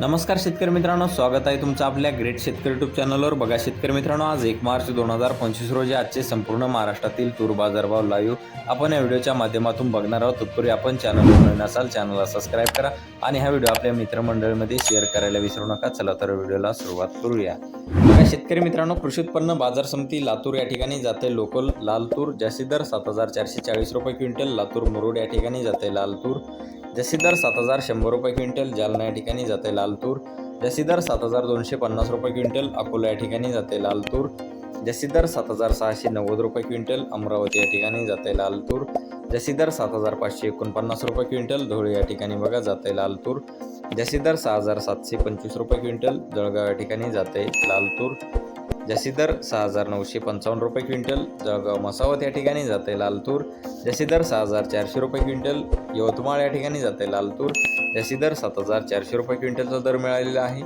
नमस्कार शेतकरी मित्रांनो स्वागत आहे तुमचं आपल्या ग्रेट शेतकरी युट्यूब चॅनलवर बघा शेतकरी मित्रांनो आज एक मार्च दोन हजार पंचवीस रोजी आजचे संपूर्ण महाराष्ट्रातील तूर बाजारभाव लाईव्ह आपण या व्हिडिओच्या माध्यमातून बघणार आहोत. तत्पूर्वी आपण चॅनलवर नवीन असाल चॅनलला सबस्क्राईब करा आणि हा व्हिडिओ आपल्या मित्रमंडळीमध्ये शेअर करायला विसरू नका. चला तर व्हिडिओला सुरुवात करूया. बघा शेतकरी मित्रांनो कृषी उत्पन्न बाजार समिती लातूर या ठिकाणी जाते. लोकल लाल तूर जास्ती दर सात हजार चारशे चाळीस रुपये क्विंटल. लातूर मुरुड या ठिकाणी जाते लाल जसीदार सात हजार शंभर रुपये क्विंटल जालना या ठिकाणी जाते लाल तूर सात हजार दोनशे पन्नास रुपये क्विंटल अकोला या ठिकाणी जाते लाल तूर सात हजार सहाशे नव्वद रुपये क्विंटल अमरावती या ठिकाणी जाते लाल तूर सात हजार पाचशे एकोणपन्नास रुपये क्विंटल धुळे या ठिकाणी बघा जाते लाल तूर सहा हजार सातशे पंचवीस रुपये क्विंटल जळगाव या ठिकाणी जाते लाल तूर जशी दर सहा हजार नऊशे पंचावन्न रुपये क्विंटल जळगाव मसावत या ठिकाणी जाते लालतूर. जशी दर सहा हजार चारशे रुपये क्विंटल यवतमाळ या ठिकाणी जाते लालतूर. जशी दर सात हजार चारशे रुपये क्विंटलचा दर मिळालेला आहे.